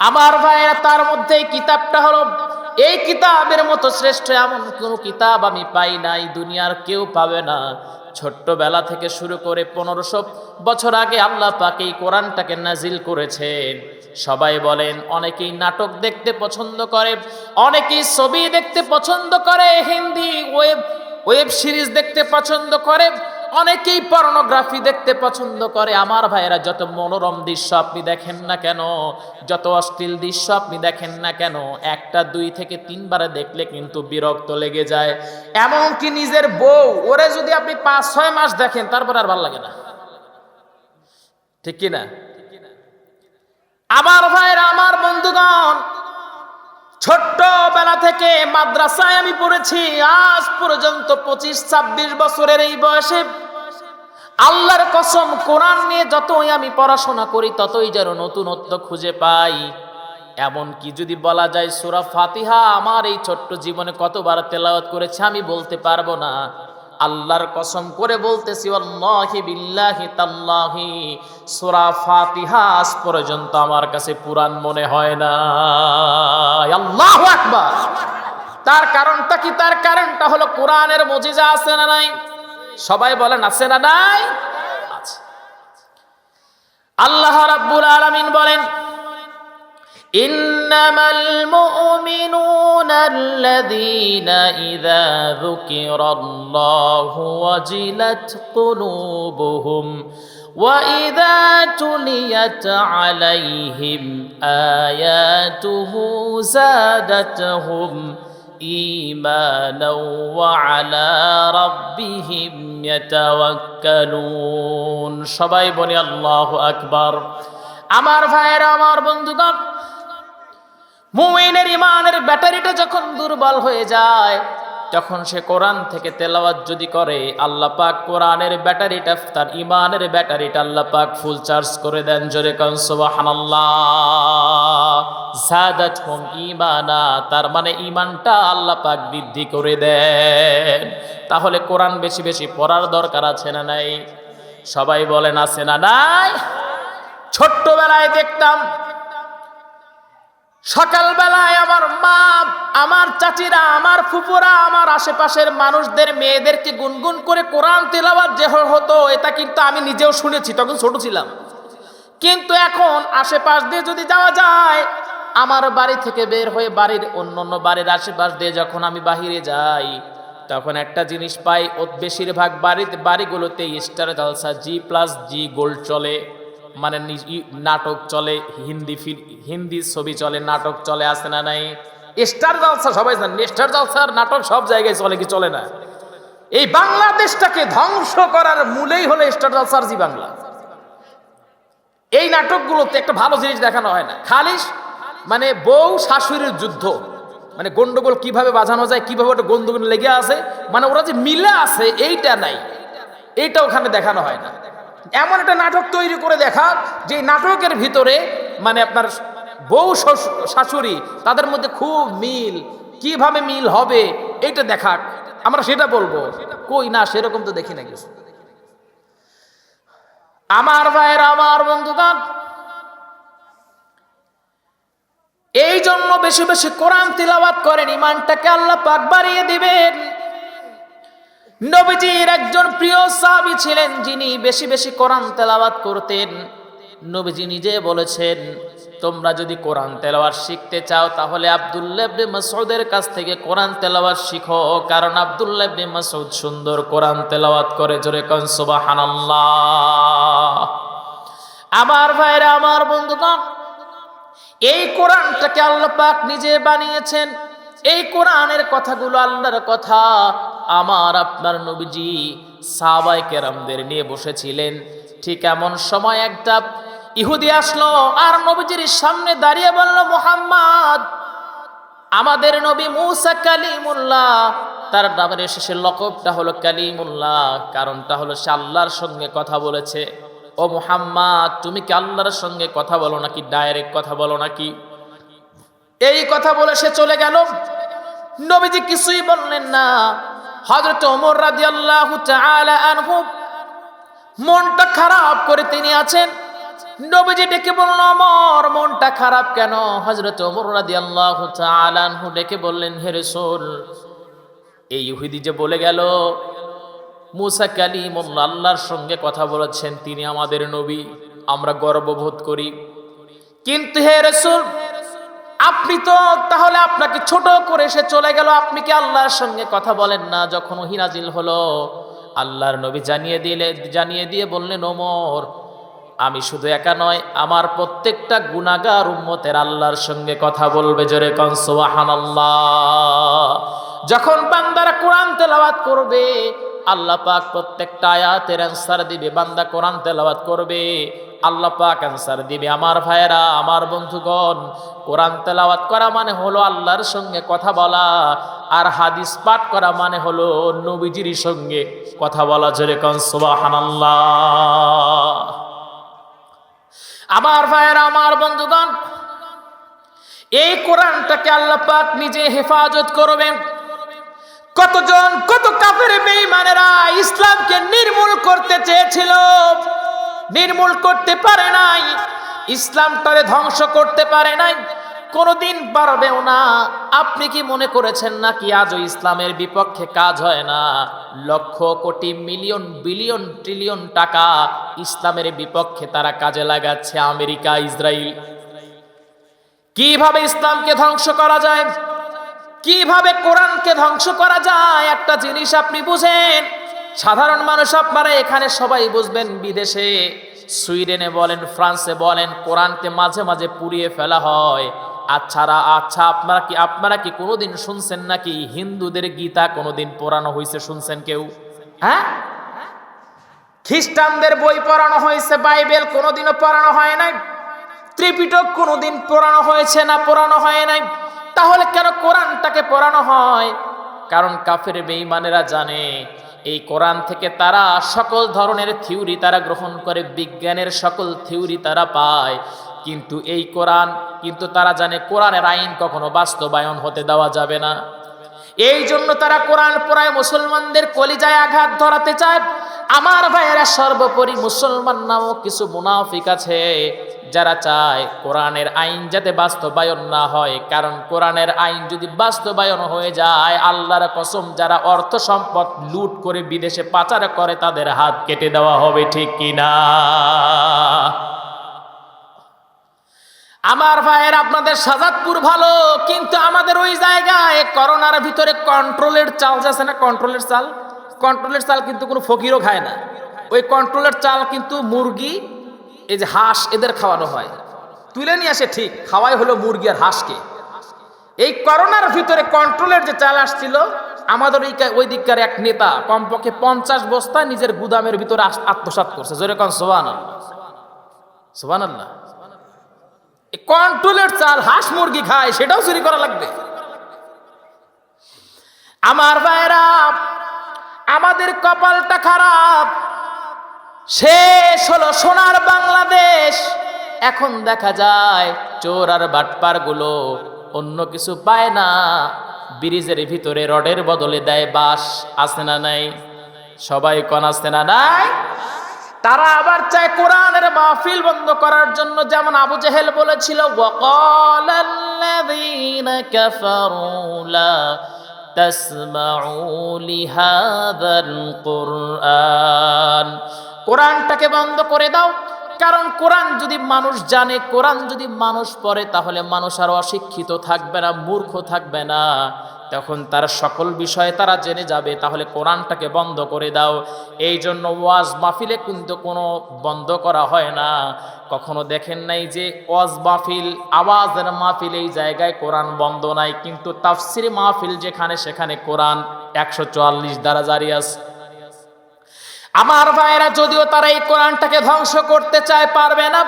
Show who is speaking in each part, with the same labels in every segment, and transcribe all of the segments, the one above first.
Speaker 1: আমার ভাইয়েরা, তার মধ্যে কিতাবটা হলো, এই কিতাবের মতো শ্রেষ্ঠ এমন কোনো কিতাব আমি পাই নাই, দুনিয়ার কেউ পাবে না। ছোট্টবেলা থেকে শুরু করে পনেরোশো বছর আগে আল্লাহ পাক এই কোরআনটাকে নাজিল করেছেন। সবাই বলেন, অনেকেই নাটক দেখতে পছন্দ করে, অনেকেই ছবি দেখতে পছন্দ করে, হিন্দি ওয়েব ওয়েব সিরিজ দেখতে পছন্দ করে অনেকেই পর্নোগ্রাফি দেখতে পছন্দ করে। আমার ভাইয়েরা, যত মনোরম দৃশ্য আপনি দেখেন না কেন, যত অশ্লীল দৃশ্য আপনি দেখেন না কেন, একটা, দুই থেকে তিনবারে দেখলে কিন্তু বিরক্ত লেগে যায়। এমনকি নিজের বউ, ওরে যদি আপনি পাঁচ, ছয় মাস দেখেন, তারপর আর ভালো লাগে না। ঠিক কি না আমার ভাইয়েরা, আমার বন্ধুগণ ছোট্টবেলা থেকে মাদ্রাসায় আমি পড়েছি, আজ পর্যন্ত পঁচিশ, ছাব্বিশ বছরের এই বয়সে। আল্লাহর কসম, কোরআন নিয়ে যতই আমি পড়াশোনা করি, ততই যেন নতুনত্ব খুঁজে পাই। এমন কি যদি বলা যায়, সুরা ফাতিহা আমার এই ছোট্ট জীবনে কতবার তেলাওয়াত করেছে আমি বলতে পারব না। আল্লাহর কসম করে বলতেছি অল্লাহি বিল্লাহি তাল্লাহি। সোরা ফাতিহাস পর্যন্ত আমার কাছে পুরাণ মনে হয় না। আল্লাহ আকবার। তার কারণটা কি? তার কারণটা হলো কোরআনের মজিজা আছে না নাই? সবাই বলেন, আছে না নাই? আল্লাহ রাব্বুল আলামিন বলেন, ইন্নামাল মুমিনু الذين إذا ذكر الله وجلت قلوبهم وإذا تليت عليهم آياته زادتهم إيمانا وعلى ربهم يتوكلون সবাই বলি আল্লাহু আকবার আমার ভাইয়েরা আমার বন্ধুগণ মুমিনের ইমানের ব্যাটারিটা যখন দুর্বল হয়ে যায়, তখন সে কোরআন থেকে তেলাওয়াত যদি করে, আল্লাহ পাক কোরআনের ব্যাটারিটা, তার ইমানের ব্যাটারিটা আল্লাহ পাক ফুল চার্জ করে দেন। জোরে কন, সুবহানাল্লাহ। ঈমানা, তার মানে ইমানটা আল্লাহ পাক বৃদ্ধি করে দেন। তাহলে কোরআন বেশি বেশি পড়ার দরকার আছে না নাই? সবাই বলেন, আছে না নাই? ছোট্টবেলায় দেখতাম সকালবেলায় আমার মা, আমার চাচিরা, আমার ফুপুরা আমার আশেপাশের মানুষদের, মেয়েদেরকে গুনগুন করে কোরআন তেলাওয়াত যে হতো, এটা কিন্তু আমি নিজেও শুনেছি, তখন ছোট ছিলাম। কিন্তু এখন আশেপাশ দিয়ে যদি যাওয়া যায়, আমার বাড়ি থেকে বের হয়ে বাড়ির অন্য অন্য বাড়ির আশেপাশ দিয়ে যখন আমি বাহিরে যাই, তখন একটা জিনিস পাই বেশিরভাগ বাড়িতে বাড়িগুলোতে স্টার জালসা, জি প্লাস, জি গোল্ড চলে। মানে নাটক চলে, হিন্দি হিন্দি ছবি চলে, নাটক চলে আসে না নাই? স্টার জালসা, সবাই জানেন স্টার জালসার নাটক সব জায়গায় চলে কি চলে না? এই বাংলাদেশটাকে ধ্বংস করার মূলেই হলো স্টার জালসার জি বাংলা। এই নাটকগুলোতে একটা ভালো জিনিস দেখানো হয় না। খালিস মানে বউ শাশুড়ির যুদ্ধ। মানে গন্ডগোল কীভাবে বাজানো যায়, কীভাবে ওটা গন্ডগোল লেগে আছে মানে ওরা যে মিলে আছে, এইটা নাই। এইটা ওখানে দেখানো হয় না। এমন একটা নাটক তৈরি করে দেখা যে নাটকের ভিতরে মানে আপনার বউ শাশুড়ি, তাদের মধ্যে খুব মিল, কীভাবে মিল হবে এটা দেখাক আমরা সেটা বলব। কই না, সেরকম তো দেখি না কিছু। আমার ভাইয়ের, আমার বন্ধুগণ এই জন্য বেশি বেশি কোরআন তিলাবাত করেন ইমানটাকে আল্লাহ পাক বাড়িয়ে দিবেন। নবীজির একজন প্রিয় সাহাবী ছিলেন যিনি বেশি বেশি কোরআন তেলাওয়াত করতেন। নবীজি নিজে বলেছেন, তোমরা যদি কোরআন তেলাওয়াত শিখতে চাও, তাহলে আব্দুল্লাহ ইবনে মাসউদের কাছ থেকে কোরআন তেলাওয়াত শিখো। কারণ আব্দুল্লাহ ইবনে মাসউদ সুন্দর কোরআন তেলাওয়াত করে, জোরে কোন সুবহানাল্লাহ। আমার ভাইরা, আমার বন্ধুগণ, এই কোরআনটাকে আল্লাহ পাক নিজে বানিয়েছেন। এই কোরআনের কথাগুলো আল্লাহর কথা। আমার আপনার নবীজি সাবাই কেরামদের নিয়ে বসেছিলেন। ঠিক এমন সময় একটা ইহুদি আসলো আর নবীজির সামনে দাঁড়িয়ে বলল, মোহাম্মদ, আমাদের নবী মুসা কালিমুল্লাহ। তার নামের শেষে লকবটা হলো কালিমুল্লাহ, কারণটা হলো সে আল্লাহর সঙ্গে কথা বলেছে। ও মুহাম্মদ, তুমি কি আল্লাহর সঙ্গে কথা বলো নাকি? ডাইরেক্ট কথা বলো নাকি? এই কথা বলে সে চলে গেল। নবীজি কিছুই বললেন না। হযরত ওমর রাদিয়াল্লাহু তাআলা আনহু মনটা খারাপ করে তিনি আছেন। নবীজি ডেকে বলল অমর মনটা খারাপ কেন? হজরত ওমর রাদিয়াল্লাহু তাআলা আনহু ডেকে বললেন, হে রাসূল, এই ইহুদি যে বলে গেল, মুসা কালিমুল্লাহ আল্লাহর সঙ্গে কথা বলেছেন, তিনি আমাদের নবী, আমরা গর্ববোধ করি। কিন্তু হে রসুল আপনি তো তাহলে আপনাকে ছোট করে সে চলে গেল, আপনি কি আল্লাহর সঙ্গে কথা বলেন না? যখন ওহি নাজিল হলো, আল্লাহর নবী জানিয়ে দিলে, জানিয়ে দিয়ে বললেন, ওমর, আমি শুধু একা নয়, আমার প্রত্যেকটা গুনাগার উম্মতের আল্লাহর সঙ্গে কথা বলবে জোরে কন আল্লাহ যখন বান্দারা কোরআন তেলাওয়াত করবে আল্লাহ পাক প্রত্যেকটা আয়াতের অ্যান্সার দিবে, বান্দা কোরআন তেলাওয়াত করবে, আল্লাহ পাক অ্যান্সার দিবে। আমার ভাইয়েরা, আমার বন্ধুগণ, কোরআন তেলাওয়াত করা মানে হলো আল্লাহর সঙ্গে কথা বলা, আর হাদিস পাঠ করা মানে হলো নবীজির সঙ্গে কথা বলা। জোরে সুবহানাল্লাহ। আমার ভাইয়েরা, আমার বন্ধুগণ, এই কোরআনটাকে আল্লাহ পাক নিজে হেফাজত করবেন। কতজন, কত কাফের বেঈমানেরা ইসলামকে নির্মূল করতে চেয়েছিল? নির্মূল করতে পারে নাই ইসলাম ইসলামটারে ধ্বংস করতে পারে নাই, কোনোদিন পারবেও না। আপনি কি মনে করেছেন নাকি আজও ইসলামের বিপক্ষে কাজ হয় না? লক্ষ, কোটি, মিলিয়ন, বিলিয়ন, ট্রিলিয়ন টাকা ইসলামের বিপক্ষে তারা কাজে লাগাচ্ছে আমেরিকা ইসরায়েল কীভাবে ইসলামকে ধ্বংস করা যায়? কীভাবে কোরআনকে ধ্বংস করা যায়? একটা জিনিস আপনি বুঝেন। সাধারণ মানুষ আপনারা এখানে সবাই বুঝবেন বিদেশে। সুইডেনে বলেন, ফ্রান্সে বলেন, কোরআনকে মাঝে মাঝে পুড়িয়ে ফেলা হয়। আচ্ছারা আচ্ছা আপনারা কি আপনারা কি কোনোদিন শুনছেন নাকি? হিন্দুদের গীতা কোনোদিন পড়ানো হয়েছে, শুনছেন কেউ? হ্যাঁ? খ্রিস্টানদের বই পড়ানো হয়েছে, বাইবেল কোনোদিনও পড়ানো হয় নাই। ত্রিপিটক কোনোদিন পড়ানো হয়েছে না পড়ানো হয় নাই? তাহলে কেন কোরআনটাকে পড়ানো হয়? কারণ কাফের বেঈমানেরা জানে, এই কোরআন থেকে তারা সকল ধরনের থিওরি তারা গ্রহণ করে, বিজ্ঞানের সকল থিওরি তারা পায়। কিন্তু এই কোরআন, কিন্তু তারা জানে কোরআনের আইন কখনো বাস্তবায়ন হতে দেওয়া যাবে না। এই জন্য তারা কোরআন পড়ায় মুসলমানদের কলিজায় আঘাত ধরাতে চায়। আমার ভাইয়েরা, সর্বোপরি মুসলমান নামক কিছু মুনাফিক আছে যারা চায় কোরআনের আইন যাতে বাস্তবায়ন না হয়। কারণ কোরআনের আইন যদি বাস্তবায়ন হয়ে যায়, আল্লাহর কসম, যারা অর্থ সম্পদ লুট করে বিদেশে পাচার করে, তাদের হাত কেটে দেওয়া হবে, ঠিক কিনা? আমার ভাইয়ের আপনাদের সাজাদপুর ভালো, কিন্তু আমাদের ওই জায়গায় করোনার ভিতরে কন্ট্রোলের চাল যাচ্ছে না কন্ট্রোলের চাল? কন্ট্রোলের চাল কিন্তু কোনো ফকিরও খায় না। ওই কন্ট্রোলের চাল কিন্তু মুরগি, এই যে হাঁস, এদের খাওয়ানো হয়। তুলে নিয়ে আসে ঠিক, খাওয়াই হলো মুরগি আর হাঁসকে। এই করোনার ভিতরে কন্ট্রোলের যে চাল আসছিল, আমাদের ওই ওই দিককার এক নেতা কমপক্ষে পঞ্চাশ বস্তা নিজের গুদামের ভিতরে আত্মসাৎ করছে। জোরে কন সোহান সোহান আল্লাহ কন্ট্রোলের চাল হাঁস মুরগি খায়, সেটাও চুরি করা লাগবে। আমার ভাইরা আমাদের কপালটা খারাপ। শেষ হলো সোনার বাংলাদেশ। এখন দেখা যায়, চোর আর বাটপারগুলো অন্য কিছু পায় না। ব্রিজের ভিতরে রডের বদলে দেয় বাস আছে না নাই? সবাই কন আছে না নাই? তারা আবার চায় কোরআনের মাহফিল বন্ধ করার জন্য, যেমন আবু জেহেল বলেছিল কোরআন। কোরআনটাকে বন্ধ করে দাও, কারণ কোরআন যদি মানুষ জানে, কোরআন যদি মানুষ পড়ে, তাহলে মানুষ আর অশিক্ষিত থাকবে না, মূর্খ থাকবে না। তখন তার সকল বিষয়ে তারা জেনে যাবে, তাহলে কোরআনটাকে বন্ধ করে দাও। এই জন্য ওয়াজ মাহফিলে কিন্তু কোনো বন্ধ করা হয় না। কখনো দেখেন নাই যে ওয়াজ মাহফিল, আওয়াজের মাহফিল এই জায়গায় কোরআন বন্ধ নাই, কিন্তু তাফসির মাহফিল যেখানে সেখানে কোরআন একশো চুয়াল্লিশ দ্বারা জারি আছে। আমার ভাইয়েরা, যদিও তারা এই কোরআনটাকে ধ্বংস করতে চায়, পারবে না।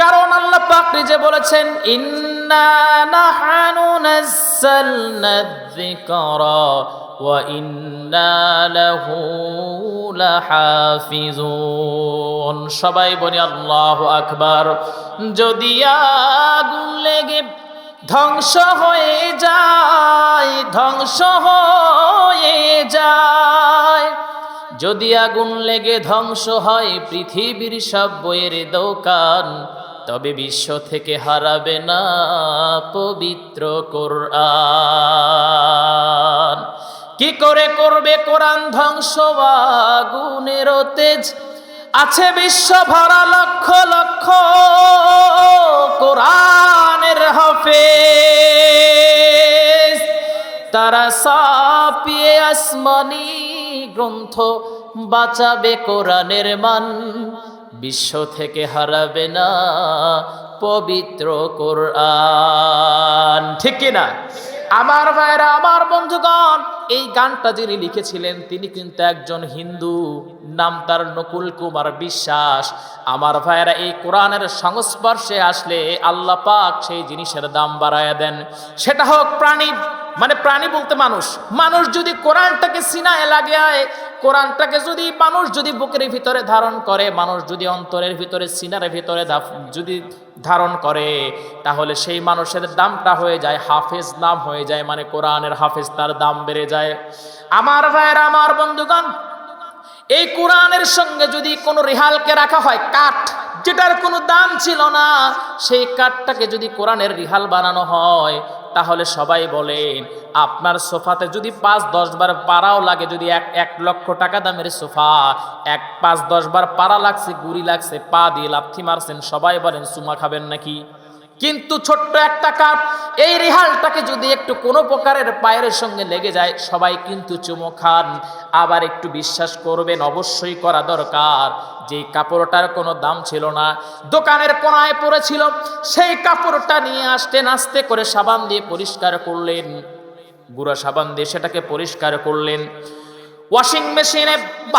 Speaker 1: কারণ আল্লাহ পাক নিজে বলেছেন, ইন্না নাযালনা যিকরা ওয়া ইন্না লাহু লাহাফিজুন সবাই বলি আল্লাহু আকবার। যদি আগুন লেগে ধ্বংস হয়ে যায়, ধ্বংস হয়ে যায়, যদি আগুন লেগে ধ্বংস হয় পৃথিবীর সব বইয়ের দোকান তবে বিশ্ব থেকে হারাবে না পবিত্র কোরআন। কি করে করবে কোরআন ধ্বংস? আগুনের তেজ। আছে বিশ্ব ভরা লক্ষ লক্ষ কোরআনের হাফেজ। তারা সাপিয়ে আসমানি গ্রন্থ বাঁচাবে কোরআনের মান। বিশ্ব থেকে হারাবে না পবিত্র কোরআন। ঠিক কিনা? আমার ভাইরা আমার বন্ধুগণ, এই গানটা যিনি লিখেছিলেন, তিনি কিন্তু একজন হিন্দু। নাম তার নকুল কুমার বিশ্বাস। আমার ভাইরা এই কোরআনের সংস্পর্শে আসলে আল্লাহ পাক সেই জিনিসের দাম বাড়ায় দেন। সেটা হোক প্রাণী মানে প্রাণী বলতে মানুষ। মানুষ যদি কোরআনটাকে সিনায় লাগায় কোরআনটাকে যদি মানুষ যদি বুকের ভিতরে ধারণ করে, মানুষ যদি অন্তরের ভিতরে সিনার ভিতরে যদি ধারণ করে, তাহলে সেই মানুষের দামটা হয়ে যায়, হাফেজ নাম হয়ে যায় মানে কোরআনের হাফেজ তার দাম বেড়ে যায়। আমার ভাইয়ের, আমার বন্ধুগণ, এই কোরআনের সঙ্গে যদি কোনো রেহালকে রাখা হয়, কাঠ যেটার কোনো দাম ছিল না, সেই কাঠটাকে যদি কোরআনের রিহাল বানানো হয়, তাহলে সবাই বলেন, আপনার সোফাতে যদি পাঁচ দশ বার পাড়াও লাগে, যদি এক এক লক্ষ টাকা দামের সোফা, এক পাঁচ দশ বার পাড়া লাগছে, গুড়ি লাগছে, পা দিয়ে লাথি মারছেন, সবাই বলেন, সুমা খাবেন নাকি? কিন্তু ছোট্ট একটা কাপ, এই রেহালটাকে যদি একটু কোনো প্রকারের পায়ের সঙ্গে লেগে যায়, সবাই কিন্তু চুমো খান। আবার একটু বিশ্বাস করবেন, অবশ্যই করা দরকার। যে কাপড়টার কোনো দাম ছিল না, দোকানের কোনায় পড়েছিল, সেই কাপড়টা নিয়ে আসতে নাস্তে করে সাবান দিয়ে পরিষ্কার করলেন। গুঁড়া সাবান দিয়ে সেটাকে পরিষ্কার করলেন। ওয়াশিং মেশিনে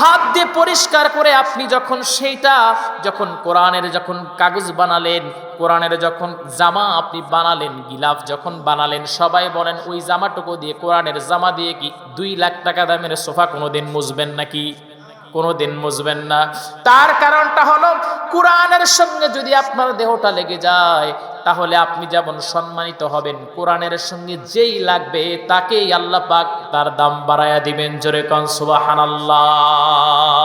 Speaker 1: হাত দিয়ে পরিষ্কার করে আপনি যখন সেইটা যখন কোরআনের যখন কাগজ বানালেন, কোরআনের যখন জামা আপনি বানালেন, গিলাফ যখন বানালেন, সবাই বলেন, ওই জামাটুকু দিয়ে, কোরআনের জামা দিয়ে কি দুই লাখ টাকা দামের সোফা কোনোদিন মুছবেন নাকি? কোনোদিন মুছবেন না। তার কারণটা হলো, কোরআনের সঙ্গে যদি আপনার দেহটা লেগে যায় তাহলে আপনি যেমন সম্মানিত হবেন, কোরআনের সঙ্গে যেই লাগবে তাকেই আল্লাহ পাক তার দাম বাড়ায়া দিবেন। জোরে কনসুবাহান সুবহানাল্লাহ।